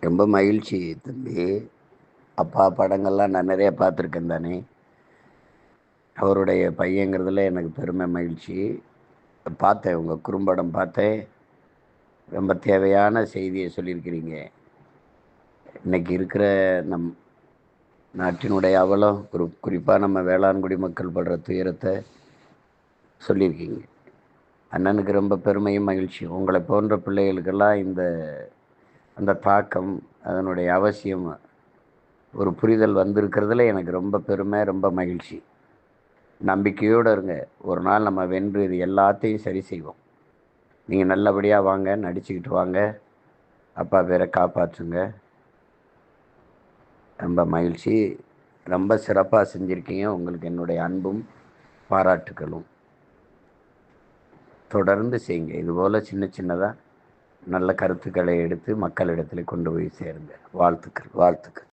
ரொம்ப மகிழ்ச்சி தம்பி. அப்பா படங்கள்லாம் நான் நிறைய பார்த்துருக்கேன் தானே. அவருடைய பையங்கிறதுல எனக்கு பெருமை மகிழ்ச்சி. பார்த்தேன் உங்கள் குறும்படம் பார்த்தேன். ரொம்ப தேவையான செய்தியை சொல்லியிருக்கிறீங்க. இன்னைக்கு இருக்கிற நம் நாட்டினுடைய அவலம் குறி குறிப்பாக நம்ம வேளாண்குடி மக்கள் படுற துயரத்தை சொல்லியிருக்கீங்க. அண்ணனுக்கு ரொம்ப பெருமையும் மகிழ்ச்சி உங்களை போன்ற பிள்ளைகளுக்கெல்லாம் இந்த அந்த தாக்கம் அதனுடைய அவசியம் ஒரு புரிதல் வந்திருக்கிறதுல எனக்கு ரொம்ப பெருமை ரொம்ப மகிழ்ச்சி. நம்பிக்கையோடு இருங்க. ஒரு நாள் நம்ம வென்று இது எல்லாத்தையும் சரி செய்வோம். நீங்கள் நல்லபடியாக வாங்க நடிச்சுக்கிட்டு வாங்க. அப்பா பேரை காப்பாற்றுங்க ரொம்ப மகிழ்ச்சி. ரொம்ப சிறப்பாக செஞ்சுருக்கீங்க. உங்களுக்கு என்னுடைய அன்பும் பாராட்டுகளும். தொடர்ந்து செய்யுங்க. இதுபோல் சின்ன சின்னதாக நல்ல கருத்துக்களை எடுத்து மக்களிடத்தில் கொண்டு போய் சேருங்க வாழ்த்துக்கள் வாழ்த்துக்கள்.